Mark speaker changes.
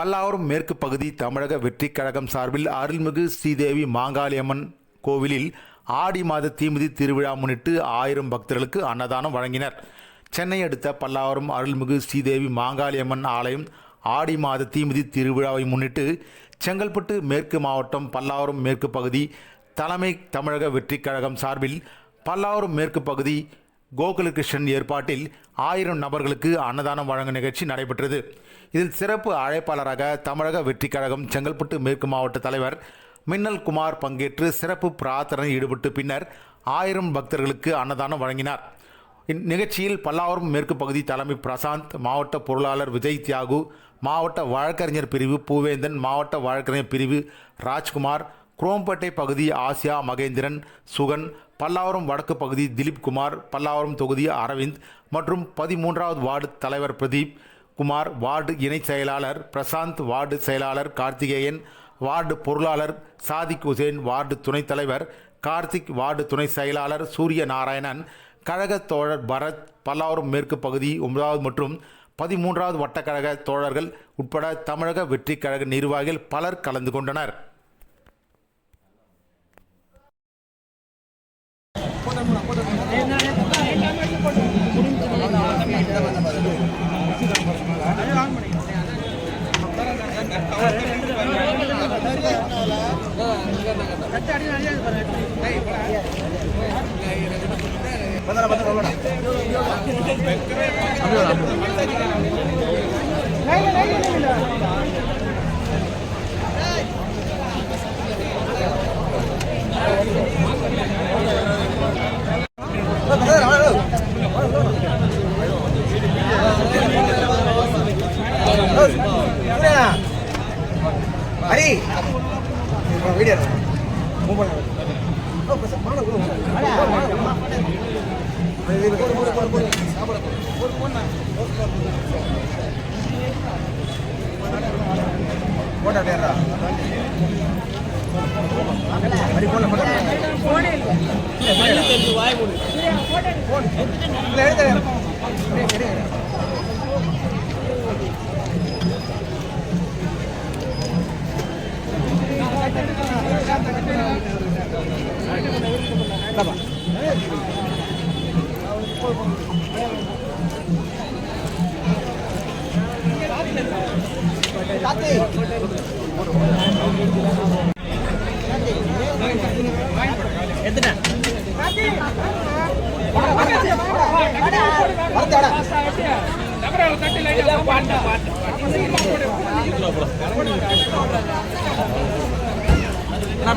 Speaker 1: பல்லாவரம் மேற்கு பகுதி தமிழக வெற்றிக் கழகம் சார்பில் அருள்மிகு ஸ்ரீதேவி மாங்காளியம்மன் கோவிலில் ஆடி மாத தீமிதி திருவிழா முன்னிட்டு ஆயிரம் பக்தர்களுக்கு அன்னதானம் வழங்கினர். சென்னை அடுத்த பல்லாவரம் அருள்மிகு ஸ்ரீதேவி மாங்காளியம்மன் ஆலயம் ஆடி மாத தீமிதி திருவிழாவை முன்னிட்டு செங்கல்பட்டு மேற்கு மாவட்டம் பல்லாவரம் மேற்கு பகுதி தலைமை தமிழக வெற்றிக் கழகம் சார்பில் பல்லாவரம் மேற்கு பகுதி கோகுலகிருஷ்ணன் ஏற்பாட்டில் ஆயிரம் நபர்களுக்கு அன்னதானம் வழங்கும் நிகழ்ச்சி நடைபெற்றது. இதில் சிறப்பு அழைப்பாளராக தமிழக வெற்றிக் கழகம் செங்கல்பட்டு மேற்கு மாவட்ட தலைவர் மின்னல் குமார் பங்கேற்று சிறப்பு பிரார்த்தனையில் ஈடுபட்டு பின்னர் ஆயிரம் பக்தர்களுக்கு அன்னதானம் வழங்கினார். இந்நிகழ்ச்சியில் பல்லாவரம் மேற்கு பகுதி தலைமை பிரசாந்த் மாவட்ட பொருளாளர் விஜய் தியாகு மாவட்ட வழக்கறிஞர் பிரிவு பூவேந்தன் மாவட்ட வழக்கறிஞர் பிரிவு ராஜ்குமார் குரோம்பேட்டை பகுதி ஆசியா மகேந்திரன் சுகன் பல்லாவரம் வடக்கு பகுதி திலீப் குமார் பல்லாவரம் தொகுதி அரவிந்த் மற்றும் பதிமூன்றாவது வார்டு தலைவர் பிரதீப் குமார் வார்டு இணை செயலாளர் பிரசாந்த் வார்டு செயலாளர் கார்த்திகேயன் வார்டு பொருளாளர் சாதிக் ஹுசேன் வார்டு துணைத் தலைவர் கார்த்திக் வார்டு துணை செயலாளர் சூரிய நாராயணன் கழக தோழர் பரத் பல்லாவரம் மேற்கு பகுதி ஒன்பதாவது மற்றும் பதிமூன்றாவது வட்டக்கழக தோழர்கள் உட்பட தமிழக வெற்றிக் கழக நிர்வாகிகள் பலர் கலந்து கொண்டனர்.
Speaker 2: அப்படியே ஹரி வீடியோ மூவ் பண்ண போட்டோ அப்படியா ஹரி போன போட்டோ இல்லை எடுத்து பாட்டு பாட்டு